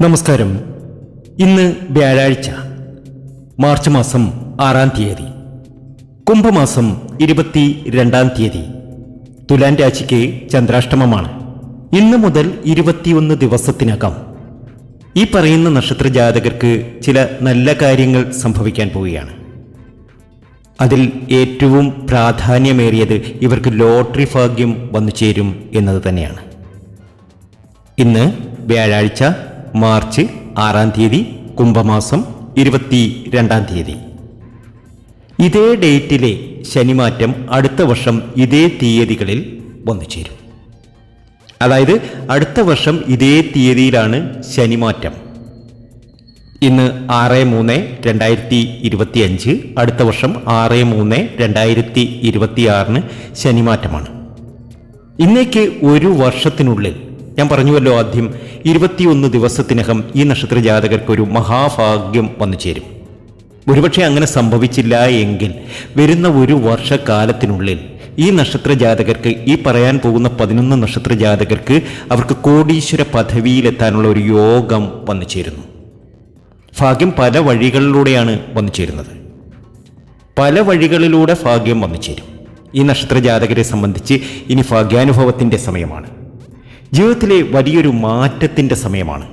നമസ്കാരം. ഇന്ന് വ്യാഴാഴ്ച മാർച്ച് മാസം ആറാം തീയതി കുംഭമാസം ഇരുപത്തി രണ്ടാം തീയതി തുലാൻ രാശിക്ക് ചന്ദ്രാഷ്ടമമാണ്. ഇന്ന് മുതൽ ഇരുപത്തിയൊന്ന് ദിവസത്തിനകം ഈ പറയുന്ന നക്ഷത്ര ജാതകർക്ക് ചില നല്ല കാര്യങ്ങൾ സംഭവിക്കാൻ പോവുകയാണ്. അതിൽ ഏറ്റവും പ്രാധാന്യമേറിയത് ഇവർക്ക് ലോട്ടറി ഭാഗ്യം വന്നു ചേരും എന്നത് തന്നെയാണ്. ഇന്ന് വ്യാഴാഴ്ച മാർച്ച് ആറാം തീയതി കുംഭമാസം ഇരുപത്തി രണ്ടാം തീയതി. ഇതേ ഡേറ്റിലെ ശനിമാറ്റം അടുത്ത വർഷം ഇതേ തീയതികളിൽ വന്നു ചേരും. അതായത് അടുത്ത വർഷം ഇതേ തീയതിയിലാണ് ശനിമാറ്റം. ഇന്ന് ആറ് മൂന്ന് രണ്ടായിരത്തി ഇരുപത്തി അഞ്ച് അടുത്ത വർഷം ആറ് മൂന്ന് രണ്ടായിരത്തി ഇരുപത്തി ആറിന് ശനിമാറ്റമാണ്. ഇന്നേക്ക് ഒരു വർഷത്തിനുള്ളിൽ ഞാൻ പറഞ്ഞുവല്ലോ ആദ്യം ഇരുപത്തിയൊന്ന് ദിവസത്തിനകം ഈ നക്ഷത്ര ജാതകർക്ക് ഒരു മഹാഭാഗ്യം വന്നു ചേരും. ഒരുപക്ഷെ അങ്ങനെ സംഭവിച്ചില്ല എങ്കിൽ വരുന്ന ഒരു വർഷക്കാലത്തിനുള്ളിൽ ഈ നക്ഷത്ര ജാതകർക്ക് ഈ പറയാൻ പോകുന്ന പതിനൊന്ന് നക്ഷത്ര ജാതകർക്ക് അവർക്ക് കോടീശ്വര പദവിയിലെത്താനുള്ള ഒരു യോഗം വന്നു ചേരുന്നു. ഭാഗ്യം പല വഴികളിലൂടെയാണ് വന്നു ചേരുന്നത്. പല വഴികളിലൂടെ ഭാഗ്യം വന്നു ചേരും. ഈ നക്ഷത്ര ജാതകരെ സംബന്ധിച്ച് ഇനി ഭാഗ്യാനുഭവത്തിന്റെ സമയമാണ്. ജീവിതത്തിലെ വലിയൊരു മാറ്റത്തിന്റെ സമയമാണ്.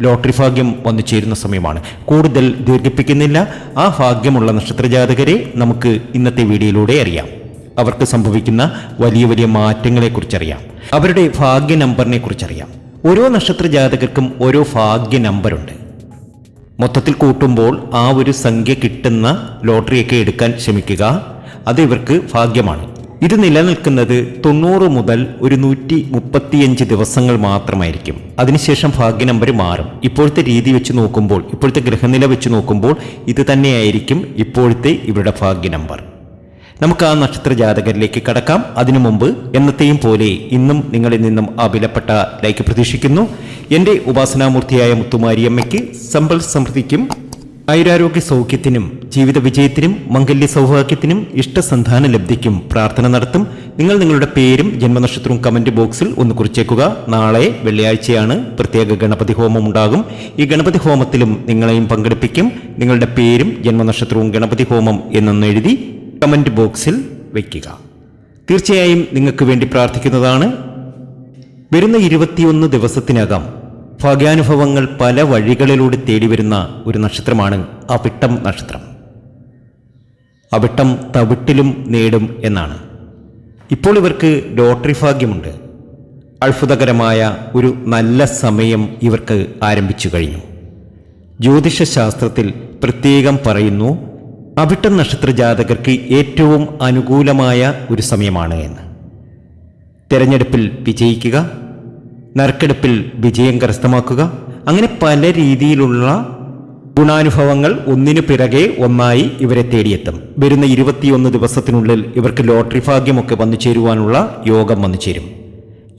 ലോട്ടറി ഭാഗ്യം വന്നു ചേരുന്ന സമയമാണ്. കൂടുതൽ ദീർഘിപ്പിക്കുന്നില്ല. ആ ഭാഗ്യമുള്ള നക്ഷത്രജാതകരെ നമുക്ക് ഇന്നത്തെ വീഡിയോയിലൂടെ അറിയാം. അവർക്ക് സംഭവിക്കുന്ന വലിയ വലിയ മാറ്റങ്ങളെക്കുറിച്ചറിയാം. അവരുടെ ഭാഗ്യ നമ്പറിനെ കുറിച്ചറിയാം ഓരോ നക്ഷത്ര ജാതകർക്കും ഓരോ ഭാഗ്യ നമ്പറുണ്ട് മൊത്തത്തിൽ കൂട്ടുമ്പോൾ ആ ഒരു സംഖ്യ കിട്ടുന്ന ലോട്ടറിയൊക്കെ എടുക്കാൻ ശ്രമിക്കുക. അത് ഇവർക്ക് ഭാഗ്യമാണ്. ഇത് നിലനിൽക്കുന്നത് തൊണ്ണൂറ് മുതൽ ഒരു നൂറ്റി മുപ്പത്തിയഞ്ച് ദിവസങ്ങൾ മാത്രമായിരിക്കും. അതിനുശേഷം ഭാഗ്യ നമ്പർ മാറും. ഇപ്പോഴത്തെ രീതി വെച്ച് നോക്കുമ്പോൾ ഇപ്പോഴത്തെ ഗ്രഹനില വെച്ച് നോക്കുമ്പോൾ ഇത് തന്നെയായിരിക്കും ഇപ്പോഴത്തെ ഇവരുടെ ഭാഗ്യ നമ്പർ. നമുക്ക് ആ നക്ഷത്ര ജാതകരിലേക്ക് കടക്കാം. അതിനു മുമ്പ് എന്നത്തെയും പോലെ ഇന്നും നിങ്ങളിൽ നിന്നും ആ വിലപ്പെട്ട ലൈക്ക് പ്രതീക്ഷിക്കുന്നു. എന്റെ ഉപാസനാമൂർത്തിയായ മുത്തുമാരിയമ്മയ്ക്ക് സമ്പൽ സമൃദ്ധിക്കും ആയുരാരോഗ്യ സൗഖ്യത്തിനും ജീവിത വിജയത്തിനും മംഗല്യ സൗഭാഗ്യത്തിനും ഇഷ്ടസന്ധാന ലബ്ധിക്കും പ്രാർത്ഥന നടത്തും. നിങ്ങൾ നിങ്ങളുടെ പേരും ജന്മനക്ഷത്രവും കമന്റ് ബോക്സിൽ ഒന്ന് കുറിച്ചേക്കുക. നാളെ വെള്ളിയാഴ്ചയാണ് പ്രത്യേക ഗണപതി ഹോമം ഉണ്ടാകും. ഈ ഗണപതി ഹോമത്തിലും നിങ്ങളെയും പങ്കെടുപ്പിക്കും. നിങ്ങളുടെ പേരും ജന്മനക്ഷത്രവും ഗണപതി ഹോമം എന്നൊന്ന് എഴുതി കമന്റ് ബോക്സിൽ വയ്ക്കുക. തീർച്ചയായും നിങ്ങൾക്ക് വേണ്ടി പ്രാർത്ഥിക്കുന്നതാണ്. വരുന്ന ഇരുപത്തിയൊന്ന് ദിവസത്തിനകം ഭാഗ്യാനുഭവങ്ങൾ പല വഴികളിലൂടെ തേടി വരുന്ന ഒരു നക്ഷത്രമാണ് ആ വിട്ടം നക്ഷത്രം. അവിട്ടം തവിട്ടിലും നേടും എന്നാണ്. ഇപ്പോൾ ഇവർക്ക് ലോട്ടറി ഭാഗ്യമുണ്ട്. അത്ഭുതകരമായ ഒരു നല്ല സമയം ഇവർക്ക് ആരംഭിച്ചു കഴിഞ്ഞു. ജ്യോതിഷ ശാസ്ത്രത്തിൽ പ്രത്യേകം പറയുന്നു അവിട്ടം നക്ഷത്ര ജാതകർക്ക് ഏറ്റവും അനുകൂലമായ ഒരു സമയമാണ് എന്ന്. തെരഞ്ഞെടുപ്പിൽ വിജയിക്കുക നറുക്കെടുപ്പിൽ വിജയം കരസ്ഥമാക്കുക അങ്ങനെ പല രീതിയിലുള്ള ഗുണാനുഭവങ്ങൾ ഒന്നിനു പിറകെ ഒന്നായി ഇവരെ തേടിയെത്തും. വരുന്ന ഇരുപത്തിയൊന്ന് ദിവസത്തിനുള്ളിൽ ഇവർക്ക് ലോട്ടറി ഭാഗ്യമൊക്കെ വന്നു ചേരുവാനുള്ള യോഗം വന്നു ചേരും.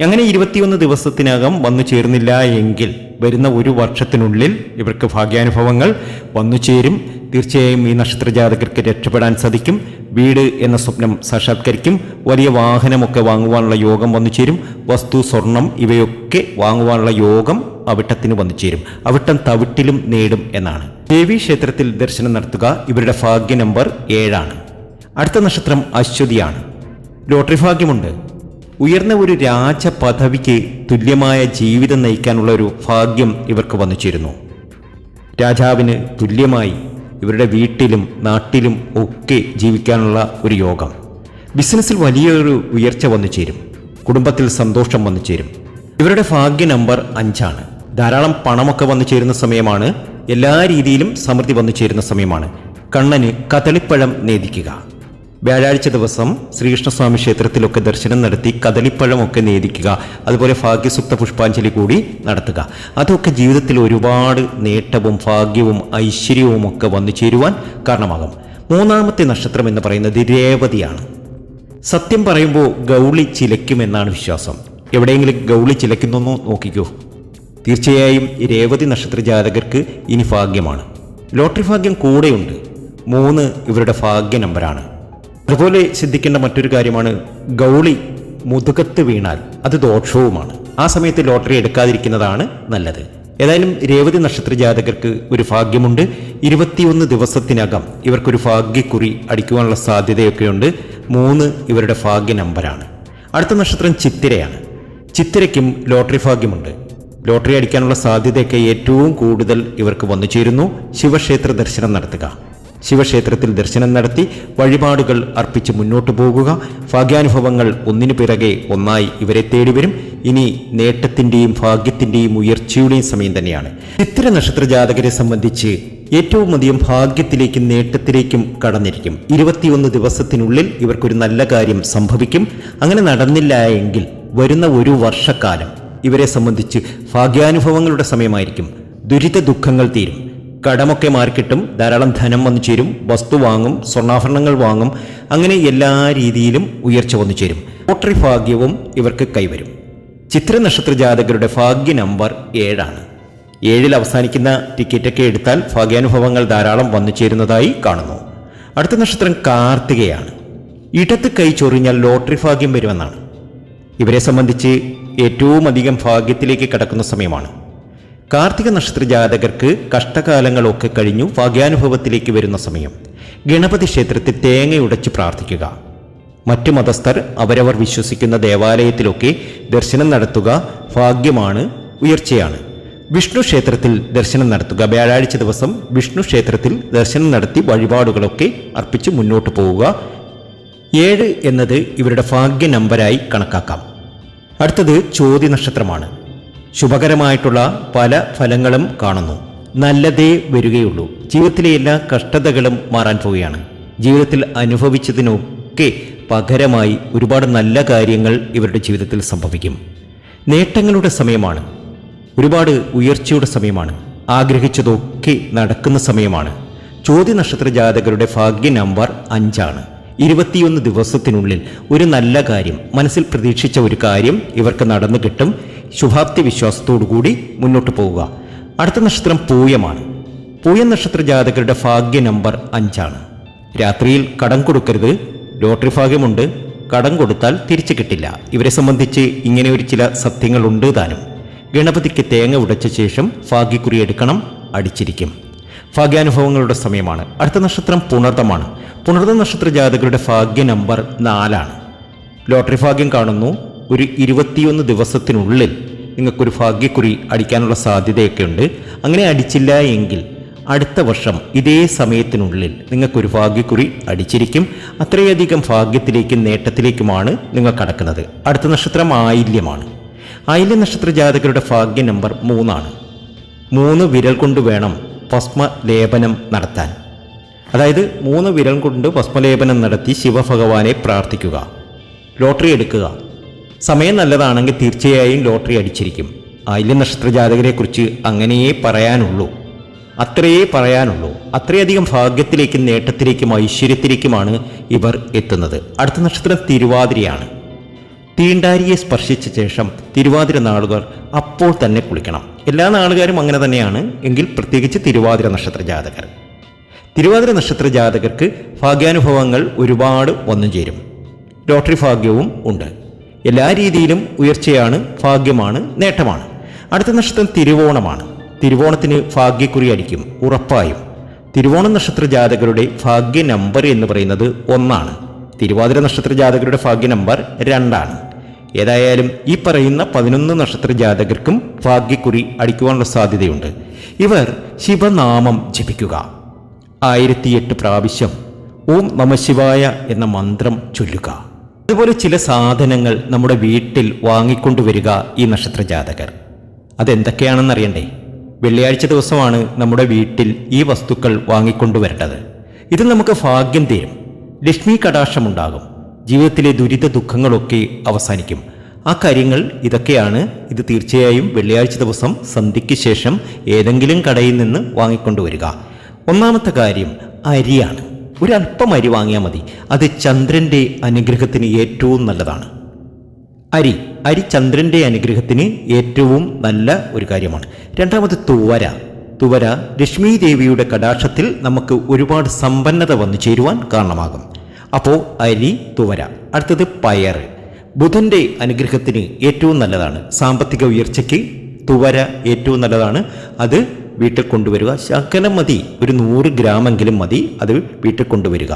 അങ്ങനെ ഇരുപത്തിയൊന്ന് ദിവസത്തിനകം വന്നു ചേർന്നില്ല എങ്കിൽ വരുന്ന ഒരു വർഷത്തിനുള്ളിൽ ഇവർക്ക് ഭാഗ്യാനുഭവങ്ങൾ വന്നു ചേരും. തീർച്ചയായും ഈ നക്ഷത്ര ജാതകർക്ക് രക്ഷപ്പെടാൻ സാധിക്കും. വീട് എന്ന സ്വപ്നം സാക്ഷാത്കരിക്കും. വലിയ വാഹനമൊക്കെ വാങ്ങുവാനുള്ള യോഗം വന്നു ചേരും. വസ്തു സ്വർണം ഇവയൊക്കെ വാങ്ങുവാനുള്ള യോഗം അവിട്ടത്തിന് വന്നു ചേരും. അവിട്ടം തവിട്ടിലും നേടും എന്നാണ്. ദേവി ക്ഷേത്രത്തിൽ ദർശനം നടത്തുക ഇവരുടെ ഭാഗ്യ നമ്പർ ഏഴാണ്. അടുത്ത നക്ഷത്രം അശ്വതിയാണ്. ലോട്ടറി ഭാഗ്യമുണ്ട്. ഉയർന്ന ഒരു രാജ പദവിക്ക് തുല്യമായ ജീവിതം നയിക്കാനുള്ള ഒരു ഭാഗ്യം ഇവർക്ക് വന്നു ചേരുന്നു. രാജാവിന് തുല്യമായി ഇവരുടെ വീട്ടിലും നാട്ടിലും ഒക്കെ ജീവിക്കാനുള്ള ഒരു യോഗം. ബിസിനസ്സിൽ വലിയൊരു ഉയർച്ച വന്നു ചേരും. കുടുംബത്തിൽ സന്തോഷം വന്നു ചേരും. ഇവരുടെ ഭാഗ്യ നമ്പർ അഞ്ചാണ്. ധാരാളം പണമൊക്കെ വന്നു ചേരുന്ന സമയമാണ്. എല്ലാ രീതിയിലും സമൃദ്ധി വന്നു ചേരുന്ന സമയമാണ്. കണ്ണന് കദളിപ്പഴം നേദിക്കുക. വ്യാഴാഴ്ച ദിവസം ശ്രീകൃഷ്ണസ്വാമി ക്ഷേത്രത്തിലൊക്കെ ദർശനം നടത്തി കദളിപ്പഴമൊക്കെ നേദിക്കുക അതുപോലെ ഭാഗ്യസുക്ത പുഷ്പാഞ്ജലി കൂടി നടത്തുക. അതൊക്കെ ജീവിതത്തിൽ ഒരുപാട് നേട്ടവും ഭാഗ്യവും ഐശ്വര്യവും ഒക്കെ വന്നു ചേരുവാൻ കാരണമാകും. മൂന്നാമത്തെ നക്ഷത്രം എന്ന് പറയുന്നത് രേവതിയാണ്. സത്യം പറയുമ്പോൾ ഗൗളി ചിലയ്ക്കുമെന്നാണ് വിശ്വാസം. എവിടെയെങ്കിലും ഗൗളി ചിലയ്ക്കുന്നൊന്നോ നോക്കിക്കോ. തീർച്ചയായും രേവതി നക്ഷത്ര ജാതകർക്ക് ഇനി ഭാഗ്യമാണ്. ലോട്ടറി ഭാഗ്യം കൂടെയുണ്ട്. മൂന്ന് ഇവരുടെ ഭാഗ്യ നമ്പറാണ്. അതുപോലെ ശ്രദ്ധിക്കേണ്ട മറ്റൊരു കാര്യമാണ് ഗൗളി മുതുകത്ത് വീണാൽ അത് ദോഷവുമാണ്. ആ സമയത്ത് ലോട്ടറി എടുക്കാതിരിക്കുന്നതാണ് നല്ലത്. ഏതായാലും രേവതി നക്ഷത്ര ജാതകർക്ക് ഒരു ഭാഗ്യമുണ്ട്. ഇരുപത്തിയൊന്ന് ദിവസത്തിനകം ഇവർക്കൊരു ഭാഗ്യക്കുറി അടിക്കുവാനുള്ള സാധ്യതയൊക്കെയുണ്ട്. മൂന്ന് ഇവരുടെ ഭാഗ്യ നമ്പറാണ് അടുത്ത നക്ഷത്രം ചിത്തിരയാണ്. ചിത്തിരയ്ക്കും ലോട്ടറി ഭാഗ്യമുണ്ട്. ലോട്ടറി അടിക്കാനുള്ള സാധ്യതയൊക്കെ ഏറ്റവും കൂടുതൽ ഇവർക്ക് വന്നു ചേരുന്നു ശിവക്ഷേത്ര ദർശനം നടത്തുക. ശിവക്ഷേത്രത്തിൽ ദർശനം നടത്തി വഴിപാടുകൾ അർപ്പിച്ച് മുന്നോട്ട് പോകുക. ഭാഗ്യാനുഭവങ്ങൾ ഒന്നിനു പിറകെ ഒന്നായി ഇവരെ തേടിവരും ഇനി നേട്ടത്തിന്റെയും ഭാഗ്യത്തിന്റെയും ഉയർച്ചയുടെയും സമയം തന്നെയാണ്. ചിത്ര നക്ഷത്ര ജാതകരെ സംബന്ധിച്ച് ഏറ്റവും അധികം ഭാഗ്യത്തിലേക്കും നേട്ടത്തിലേക്കും കടന്നിരിക്കും. ഇരുപത്തിയൊന്ന് ദിവസത്തിനുള്ളിൽ ഇവർക്കൊരു നല്ല കാര്യം സംഭവിക്കും. അങ്ങനെ നടന്നില്ല എങ്കിൽ വരുന്ന ഒരു വർഷക്കാലം ഇവരെ സംബന്ധിച്ച് ഭാഗ്യാനുഭവങ്ങളുടെ സമയമായിരിക്കും. ദുരിത ദുഃഖങ്ങൾ തീരും. കടമൊക്കെ മാർക്കിട്ടും ധാരാളം ധനം വന്നു ചേരും വസ്തു വാങ്ങും സ്വർണാഭരണങ്ങൾ വാങ്ങും അങ്ങനെ എല്ലാ രീതിയിലും ഉയർച്ച വന്നു ചേരും. ലോട്ടറി ഭാഗ്യവും ഇവർക്ക് കൈവരും. ചിത്ര നക്ഷത്ര ജാതകരുടെ ഭാഗ്യ നമ്പർ ഏഴാണ്. ഏഴിൽ അവസാനിക്കുന്ന ടിക്കറ്റൊക്കെ എടുത്താൽ ഭാഗ്യാനുഭവങ്ങൾ ധാരാളം വന്നു ചേരുന്നതായി കാണുന്നു. അടുത്ത നക്ഷത്രം കാർത്തികയാണ്. ഇടത്ത് കൈ ചൊറിഞ്ഞാൽ ലോട്ടറി ഭാഗ്യം വരുമെന്നാണ്. ഇവരെ സംബന്ധിച്ച് ഏറ്റവും അധികം ഭാഗ്യത്തിലേക്ക് കടക്കുന്ന സമയമാണ്. കാർത്തിക നക്ഷത്ര ജാതകർക്ക് കഷ്ടകാലങ്ങളൊക്കെ കഴിഞ്ഞു ഭാഗ്യാനുഭവത്തിലേക്ക് വരുന്ന സമയം. ഗണപതി ക്ഷേത്രത്തിൽ തേങ്ങയുടച്ച് പ്രാർത്ഥിക്കുക. മറ്റു മതസ്ഥർ അവരവർ വിശ്വസിക്കുന്ന ദേവാലയത്തിലൊക്കെ ദർശനം നടത്തുക ഭാഗ്യമാണ് ഉയർച്ചയാണ്. വിഷ്ണു ക്ഷേത്രത്തിൽ ദർശനം നടത്തുക. വ്യാഴാഴ്ച ദിവസം വിഷ്ണു ക്ഷേത്രത്തിൽ ദർശനം നടത്തി വഴിപാടുകളൊക്കെ അർപ്പിച്ച് മുന്നോട്ട് പോവുക. ഏഴ് എന്നത് ഇവരുടെ ഭാഗ്യ നമ്പരായി കണക്കാക്കാം. അടുത്തത് ചോദ്യ നക്ഷത്രമാണ്. ശുഭകരമായിട്ടുള്ള പല ഫലങ്ങളും കാണുന്നു. നല്ലതേ വരികയുള്ളൂ. ജീവിതത്തിലെ എല്ലാ കഷ്ടതകളും മാറാൻ പോവുകയാണ്. ജീവിതത്തിൽ അനുഭവിച്ചതിനൊക്കെ പകരമായി ഒരുപാട് നല്ല കാര്യങ്ങൾ ഇവരുടെ ജീവിതത്തിൽ സംഭവിക്കും. നേട്ടങ്ങളുടെ സമയമാണ്. ഒരുപാട് ഉയർച്ചയുടെ സമയമാണ്. ആഗ്രഹിച്ചതൊക്കെ നടക്കുന്ന സമയമാണ്. ചോദ്യ നക്ഷത്ര ജാതകരുടെ ഭാഗ്യ നമ്പർ അഞ്ചാണ്. ഇരുപത്തിയൊന്ന് ദിവസത്തിനുള്ളിൽ ഒരു നല്ല കാര്യം മനസ്സിൽ പ്രതീക്ഷിച്ച ഒരു കാര്യം ഇവർക്ക് നടന്നു കിട്ടും. ശുഭാപ്തി വിശ്വാസത്തോടുകൂടി മുന്നോട്ട് പോവുക. അടുത്ത നക്ഷത്രം പൂയമാണ്. പൂയ നക്ഷത്ര ജാതകരുടെ ഭാഗ്യ നമ്പർ അഞ്ചാണ്. രാത്രിയിൽ കടം കൊടുക്കരുത്. ലോട്ടറി ഭാഗ്യമുണ്ട്. കടം കൊടുത്താൽ തിരിച്ചു കിട്ടില്ല. ഇവരെ സംബന്ധിച്ച് ഇങ്ങനെ ഒരു ചില സത്യങ്ങളുണ്ട് താനും. ഗണപതിക്ക് തേങ്ങ ഉടച്ച ശേഷം ഭാഗ്യക്കുറി എടുക്കണം അടിച്ചിരിക്കും. ഭാഗ്യാനുഭവങ്ങളുടെ സമയമാണ്. അടുത്ത നക്ഷത്രം പുണർതമാണ് പുണർത നക്ഷത്ര ജാതകരുടെ ഭാഗ്യ നമ്പർ നാലാണ്. ലോട്ടറി ഭാഗ്യം കാണുന്നു. ഒരു ഇരുപത്തിയൊന്ന് ദിവസത്തിനുള്ളിൽ നിങ്ങൾക്കൊരു ഭാഗ്യക്കുറി അടിക്കാനുള്ള സാധ്യതയൊക്കെ ഉണ്ട് അങ്ങനെ അടിച്ചില്ല എങ്കിൽ അടുത്ത വർഷം ഇതേ സമയത്തിനുള്ളിൽ നിങ്ങൾക്കൊരു ഭാഗ്യക്കുറി അടിച്ചിരിക്കും. അത്രയധികം ഭാഗ്യത്തിലേക്കും നേട്ടത്തിലേക്കുമാണ് നിങ്ങൾ കടക്കുന്നത്. അടുത്ത നക്ഷത്രം ആയില്യമാണ്. ആയില്യ നക്ഷത്ര ജാതകരുടെ ഭാഗ്യ നമ്പർ മൂന്നാണ്. മൂന്ന് വിരൽ കൊണ്ട് വേണം ഭസ്മലേപനം നടത്താൻ. അതായത് മൂന്ന് വിരൽ കൊണ്ട് ഭസ്മലേപനം നടത്തി ശിവഭഗവാനെ പ്രാർത്ഥിക്കുക. ലോട്ടറി എടുക്കുക. സമയം നല്ലതാണെങ്കിൽ തീർച്ചയായും ലോട്ടറി അടിച്ചിരിക്കും. ആയില്യ നക്ഷത്ര ജാതകരെക്കുറിച്ച് അങ്ങനെയേ പറയാനുള്ളൂ. അത്രയേ പറയാനുള്ളൂ. അത്രയധികം ഭാഗ്യത്തിലേക്കും നേട്ടത്തിലേക്കും ഐശ്വര്യത്തിലേക്കുമാണ് ഇവർ എത്തുന്നത്. അടുത്ത നക്ഷത്രം തിരുവാതിരയാണ്. തീണ്ടാരിയെ സ്പർശിച്ച ശേഷം തിരുവാതിര നാളുകാർ അപ്പോൾ തന്നെ കുളിക്കണം. എല്ലാ നാളുകാരും അങ്ങനെ തന്നെയാണ്. എങ്കിൽ പ്രത്യേകിച്ച് തിരുവാതിര നക്ഷത്ര ജാതകർ തിരുവാതിര നക്ഷത്ര ജാതകർക്ക് ഭാഗ്യാനുഭവങ്ങൾ ഒരുപാട് വന്നു ചേരും. ലോട്ടറി ഭാഗ്യവും ഉണ്ട്. എല്ലാ രീതിയിലും ഉയർച്ചയാണ് ഭാഗ്യമാണ് നേട്ടമാണ്. അടുത്ത നക്ഷത്രം തിരുവോണമാണ്. തിരുവോണത്തിന് ഭാഗ്യക്കുറി അടിക്കും ഉറപ്പായും. തിരുവോണ നക്ഷത്ര ജാതകരുടെ ഭാഗ്യ നമ്പർ എന്ന് പറയുന്നത് ഒന്നാണ്. തിരുവാതിര നക്ഷത്ര ജാതകരുടെ ഭാഗ്യ നമ്പർ രണ്ടാണ്. ഏതായാലും ഈ പറയുന്ന പതിനൊന്ന് നക്ഷത്ര ജാതകർക്കും ഭാഗ്യക്കുറി അടിക്കുവാനുള്ള സാധ്യതയുണ്ട്. ഇവർ ശിവനാമം ജപിക്കുക. ആയിരത്തിയെട്ട് പ്രാവശ്യം ഓം നമശിവായ എന്ന മന്ത്രം ചൊല്ലുക. അതുപോലെ ചില സാധനങ്ങൾ നമ്മുടെ വീട്ടിൽ വാങ്ങിക്കൊണ്ടുവരിക ഈ നക്ഷത്ര ജാതകർ അതെന്തൊക്കെയാണെന്ന് അറിയണ്ടേ വെള്ളിയാഴ്ച ദിവസമാണ് നമ്മുടെ വീട്ടിൽ ഈ വസ്തുക്കൾ വാങ്ങിക്കൊണ്ടുവരേണ്ടത്. ഇത് നമുക്ക് ഭാഗ്യം തരും. ലക്ഷ്മി കടാക്ഷമുണ്ടാകും. ജീവിതത്തിലെ ദുരിത ദുഃഖങ്ങളൊക്കെ അവസാനിക്കും. ആ കാര്യങ്ങൾ ഇതൊക്കെയാണ്. ഇത് തീർച്ചയായും വെള്ളിയാഴ്ച ദിവസം സന്ധ്യയ്ക്ക് ശേഷം ഏതെങ്കിലും കടയിൽ നിന്ന് വാങ്ങിക്കൊണ്ടുവരിക. ഒന്നാമത്തെ കാര്യം അരിയാണ്. ഒരല്പം അരി വാങ്ങിയാൽ മതി. അത് ചന്ദ്രന്റെ അനുഗ്രഹത്തിന് ഏറ്റവും നല്ലതാണ്. അരി അരി ചന്ദ്രന്റെ അനുഗ്രഹത്തിന് ഏറ്റവും നല്ല ഒരു കാര്യമാണ്. രണ്ടാമത് തുവര. തുവര ലക്ഷ്മി ദേവിയുടെ കടാക്ഷത്തിൽ നമുക്ക് ഒരുപാട് സമ്പന്നത വന്നു ചേരുവാൻ കാരണമാകും. അപ്പോൾ അരി തുവര. അടുത്തത് പയർ ബുധന്റെ അനുഗ്രഹത്തിന് ഏറ്റവും നല്ലതാണ്. സാമ്പത്തിക ഉയർച്ചയ്ക്ക് തുവര ഏറ്റവും നല്ലതാണ്. അത് വീട്ടിൽ കൊണ്ടുവരിക. ശകലം മതി. ഒരു നൂറ് ഗ്രാമെങ്കിലും മതി. അത് വീട്ടിൽ കൊണ്ടുവരിക.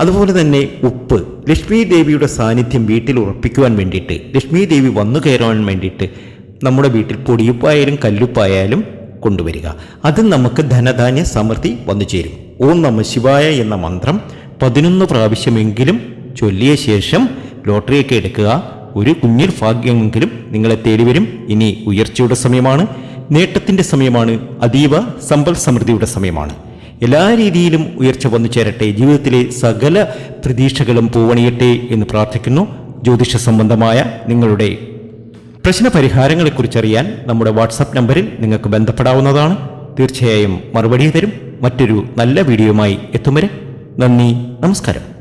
അതുപോലെ തന്നെ ഉപ്പ്. ലക്ഷ്മി ദേവിയുടെ സാന്നിധ്യം വീട്ടിൽ ഉറപ്പിക്കുവാൻ വേണ്ടിയിട്ട് ലക്ഷ്മി ദേവി വന്നു കയറാൻ വേണ്ടിയിട്ട് നമ്മുടെ വീട്ടിൽ പൊടിയുപ്പായാലും കല്ലുപ്പായാലും കൊണ്ടുവരിക. അത് നമുക്ക് ധനധാന്യ സമൃദ്ധി വന്നു ചേരും. ഓം നമ ശിവായ എന്ന മന്ത്രം പതിനൊന്ന് പ്രാവശ്യമെങ്കിലും ചൊല്ലിയ ശേഷം ലോട്ടറിയൊക്കെ എടുക്കുക. ഒരു കുഞ്ഞിൽ ഭാഗ്യമെങ്കിലും നിങ്ങളെ തേടി വരും ഇനി ഉയർച്ചയുടെ സമയമാണ്. നേട്ടത്തിന്റെ സമയമാണ് അതീവ സമ്പൽ സമൃദ്ധിയുടെ സമയമാണ്. എല്ലാ രീതിയിലും ഉയർച്ച വന്നു ചേരട്ടെ ജീവിതത്തിലെ സകല പ്രതീക്ഷകളും പൂവണിയട്ടെ എന്ന് പ്രാർത്ഥിക്കുന്നു. ജ്യോതിഷ സംബന്ധമായ നിങ്ങളുടെ പ്രശ്ന പരിഹാരങ്ങളെക്കുറിച്ചറിയാൻ നമ്മുടെ വാട്സാപ്പ് നമ്പറിൽ നിങ്ങൾക്ക് ബന്ധപ്പെടാവുന്നതാണ്. തീർച്ചയായും മറുപടി തരും. മറ്റൊരു നല്ല വീഡിയോയുമായി എത്തും വരെ നന്ദി നമസ്കാരം.